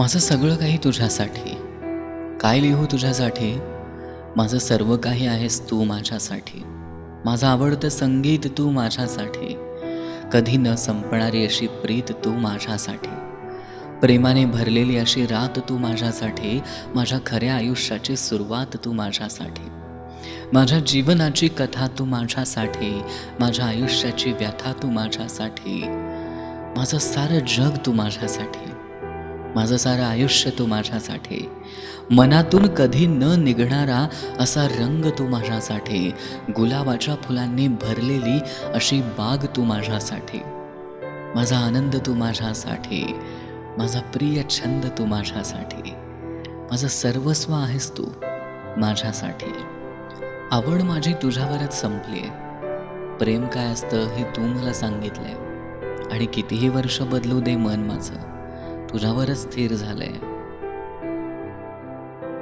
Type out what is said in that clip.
माझं सगळं काही तुझ्यासाठी. काय लिहू तुझ्यासाठी? माझं सर्व काही आहेस तू माझ्यासाठी. माझं आवडतं संगीत तू माझ्यासाठी. कधी न संपणारी अशी प्रीत तू माझ्यासाठी. प्रेमाने भरलेली अशी रात तू माझ्यासाठी. माझ्या खऱ्या आयुष्याची सुरुवात तू माझ्यासाठी. माझ्या जीवनाची कथा तू माझ्यासाठी. माझ्या आयुष्याची व्यथा तू माझ्यासाठी. माझं सारं जग तू माझ्यासाठी. माझं सारं आयुष्य तू माझ्यासाठी. मनातून कधी न निघणारा असा रंग तू माझ्यासाठी. गुलाबाच्या फुलांनी भरलेली अशी बाग तू माझ्यासाठी. माझा आनंद तू माझ्यासाठी. माझा प्रिय छंद तू माझ्यासाठी. माझं सर्वस्व आहेस तू माझ्यासाठी. आवड माझी तुझ्यावरच संपली आहे प्रेम काय असतं हे तू मला सांगितलंय. आणि कितीही वर्ष बदलू दे मन माझं. तुझ्यावरच स्थिर झालंय.